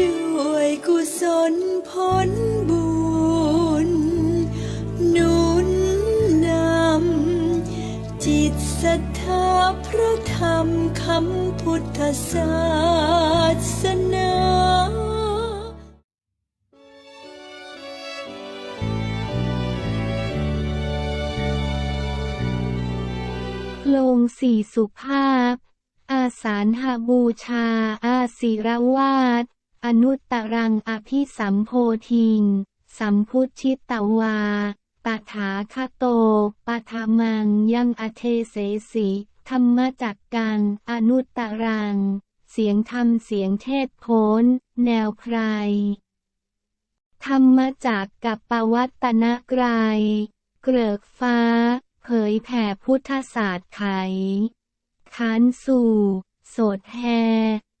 ด้วยกุศลผลบุญหนุนนำจิตศรัทธาพระธรรมคำพุทธศาสนาโครงสี่สุภาพ อาสาฬหาบูชา อาศิรวาส อนุตตรังอภิสัมโพธิง สัมพุทชิตตวาตถาคโตปทามังยังอเทเสสิธรรมจักกัง อนุตตรัง เสียงธรรมเสียงเทศโพ้น แนวใคร ธรรมจากกับปวัตตนกรายเกริกฟ้า เผยแผ่พุทธศาสตร์ไขขานสู่ โสดแฮ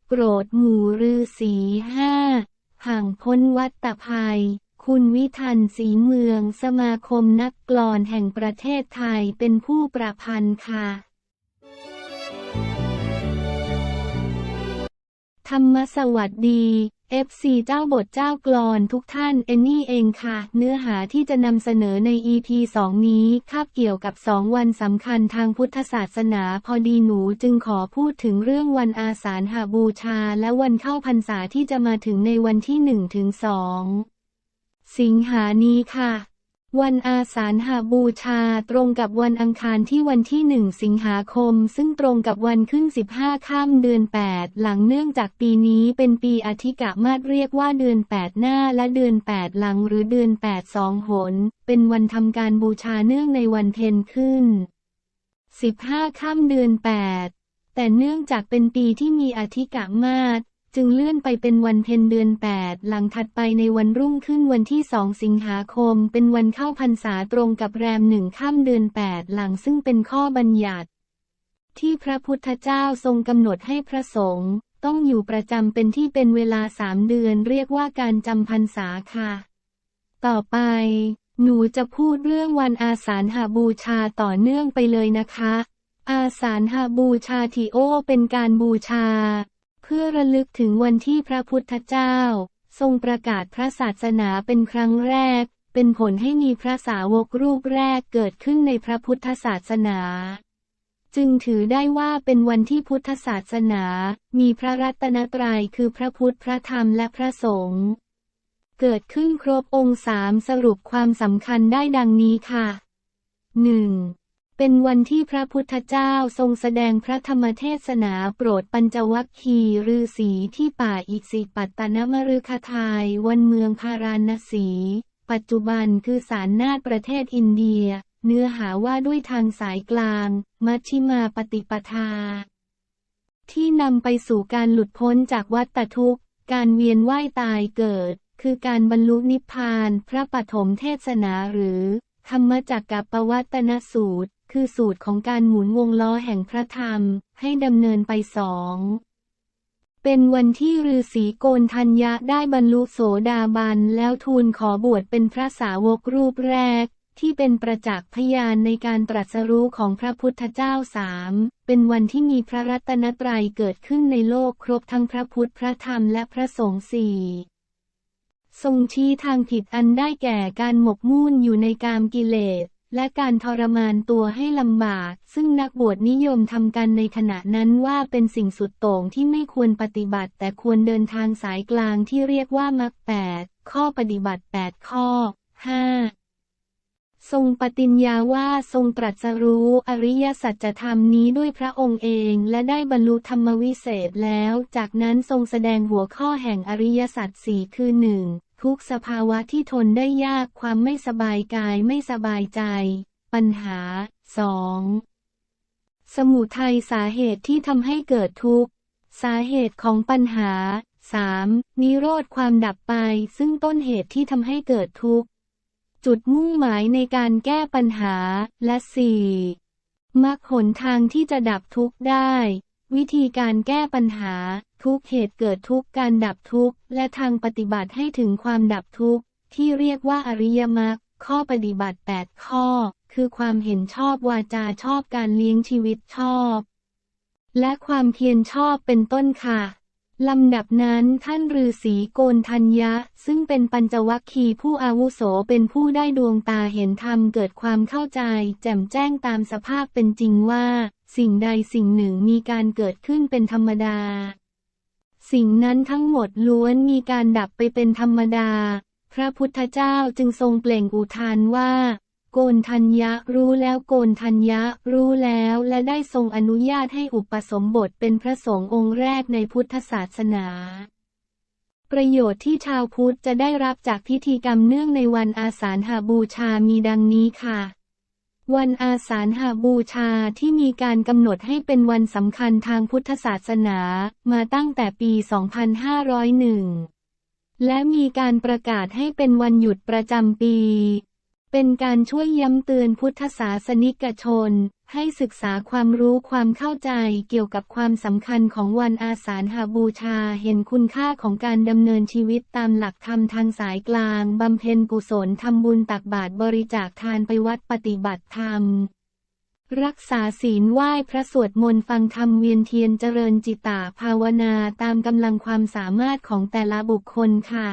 โปรดหมู่ฤาษี ห่างพ้นวัตตภัย คุณวิทันสีเมือง สมาคมนักกลอนแห่งประเทศไทยเป็นผู้ประพันธ์ค่ะ ธรรมสวัสดี FC เจ้าบทเจ้ากลอนทุกท่านเอนนี่เองค่ะ เนื้อหาที่จะนำเสนอใน EP 2 นี้คาบเกี่ยวกับ 2 วันสำคัญทางพุทธศาสนาพอดีหนูจึงขอพูดถึงเรื่องวันอาสาฬหาบูชา และวันเข้าพรรษาที่จะมาถึงในวันที่ 1 ถึง 2 สิงหานี้ค่ะ วันอาสาฬหาบูชาตรงกับวันอังคารที่วันที่ 1 สิงหาคม ซึ่งตรงกับวันขึ้น 15 ข้ามเดือน 8 หลังเนื่องจากปีนี้เป็นปีอธิกะมาศเรียกว่าเดือน 8 หน้าและเดือน 8 หลังหรือเดือน 8 สองหน เป็นวันทำการบูชาเนื่องในวันเพ็ญขึ้น 15 ข้ามเดือน 8 แต่เนื่องจากเป็นปีที่มีอธิกะมาศ จึงเลื่อนไปเป็นวันเพ็ญเดือน 8 หลังถัดไปในวันรุ่งขึ้นวันที่ 2 สิงหาคม เป็นวันเข้าพรรษาตรงกับแรมหนึ่งข้ามเดือน 8 หลังซึ่งเป็นข้อบัญญัติ ที่พระพุทธเจ้าทรงกำหนดให้พระสงฆ์ต้องอยู่ประจำเป็นที่เป็นเวลาสามเดือนเรียกว่าการจำพรรษาค่ะ ต่อไป หนูจะพูดเรื่องวันอาสาฬหาบูชาต่อเนื่องไปเลยนะคะ อาสาฬหาบูชาทีโอเป็นการบูชา พื่อระลึกถึงวันที่พระพุทธเจ้า ทรงประกาศพระศาสนาเป็นครั้งแรก เป็นผลให้มีพระสาวกรูปแรกเกิดขึ้นในพระพุทธศาสนา จึงถือได้ว่าเป็นวันที่พุทธศาสนา มีพระรัตนตรัยคือพระพุทธพระธรรมและพระสงฆ์เกิดขึ้นครบองค์สามสรุปความสำคัญได้ดังนี้ค่ะ 1. เป็นวันที่พระพุทธเจ้าทรงแสดงพระธรรมเทศนาโปรดปัญจวัคคีฤาษีที่ป่าอิสิปัตตนมฤคทายวันเมืองพาราณสี ปัจจุบันคือสารนาฏประเทศอินเดีย เนื้อหาว่าด้วยทางสายกลาง มัชชิมาปฏิปทา ที่นำไปสู่การหลุดพ้นจากวัฏทุกข์ การเวียนว่ายตายเกิด คือการบรรลุนิพพาน พระปฐมเทศนาหรือ ธรรมจักกับปวัตนสูตร คือสูตรของการหมุนวงล้อแห่งพระธรรม ให้ดำเนินไปสอง เป็นวันที่ฤาษีโกนทัญญะได้บรรลุโสดาบันแล้วทูลขอบวชเป็นพระสาวกรูปแรก ที่เป็นประจักษ์พยานในการตรัสรู้ของพระพุทธเจ้าสามเป็นวันที่มีพระรัตนตรัยเกิดขึ้นในโลกครบทั้งพระพุทธพระธรรมและพระสงฆ์สี่ทรงชี้ทางผิดอันได้แก่การหมกมุ่นอยู่ในกามกิเลส และการทรมานตัวให้ลำบาก ซึ่งนักบวชนิยมทำกันในขณะนั้นว่าเป็นสิ่งสุดโต่งที่ไม่ควรปฏิบัติ แต่ควรเดินทางสายกลางที่เรียกว่ามรรคแปดข้อปฏิบัติ 8 ข้อ 5 ทรงปฏิญญาว่าทรงตรัสรู้อริยสัจธรรมนี้ด้วยพระองค์เองและได้บรรลุธรรมวิเศษแล้ว จากนั้นทรงแสดงหัวข้อแห่งอริยสัจสี่คือหนึ่ง ทุกสภาวะที่ทนได้ยากความไม่สบายกายไม่สบายใจ ปัญหา 2. สมุทัยสาเหตุที่ทำให้เกิดทุกข์ สาเหตุของปัญหา 3. นิโรธความดับไปซึ่งต้นเหตุที่ทำให้เกิดทุกข์ จุดมุ่งหมายในการแก้ปัญหา และ 4. มรรคหนทางที่จะดับทุกข์ได้ วิธีการแก้ปัญหา ทุกเหตุเกิดทุกการดับทุกและทางปฏิบัติให้ถึงความดับทุกที่เรียกว่าอริยมรรคข้อปฏิบัติ 8 ข้อ คือความเห็นชอบวาจาชอบการเลี้ยงชีวิตชอบ และความเพียรชอบเป็นต้นค่ะลำดับนั้นท่านฤาษีโกนทัญญะ ซึ่งเป็นปัญจวัคคีย์ผู้อาวุโสเป็นผู้ได้ดวงตาเห็นธรรมเกิดความเข้าใจ แจ่มแจ้งตามสภาพเป็นจริงว่า สิ่งใดสิ่งหนึ่งมีการเกิดขึ้นเป็นธรรมดา สิ่งนั้นทั้งหมดล้วนมีการดับไปเป็นธรรมดา พระพุทธเจ้าจึงทรงเปล่งอุทานว่า โกนทัญญะรู้แล้วโกนทัญญะรู้แล้วและได้ทรงอนุญาตให้อุปสมบทเป็นพระสงฆ์องค์แรกในพุทธศาสนาประโยชน์ที่ชาวพุทธจะได้รับจากพิธีกรรมเนื่องในวันอาสาฬหาบูชามีดังนี้ค่ะ วันอาสาฬหาบูชาที่มีการกำหนดให้เป็นวันสำคัญทางพุทธศาสนามาตั้งแต่ปี 2501 และมีการประกาศให้เป็นวันหยุดประจำปี เป็นการช่วยย้ำเตือนพุทธศาสนิกชน ให้ศึกษาความรู้ความเข้าใจเกี่ยวกับความสำคัญของวันอาสาฬหาบูชาเห็นคุณค่าของการดำเนินชีวิตตามหลักธรรมทางสายกลางบำเพ็ญกุศลทำบุญตักบาตรบริจาคทานไปวัดปฏิบัติธรรม รักษาศีลไหว้พระสวดมนต์ฟังธรรมเวียนเทียนเจริญจิตตาภาวนาตามกำลังความสามารถของแต่ละบุคคลค่ะ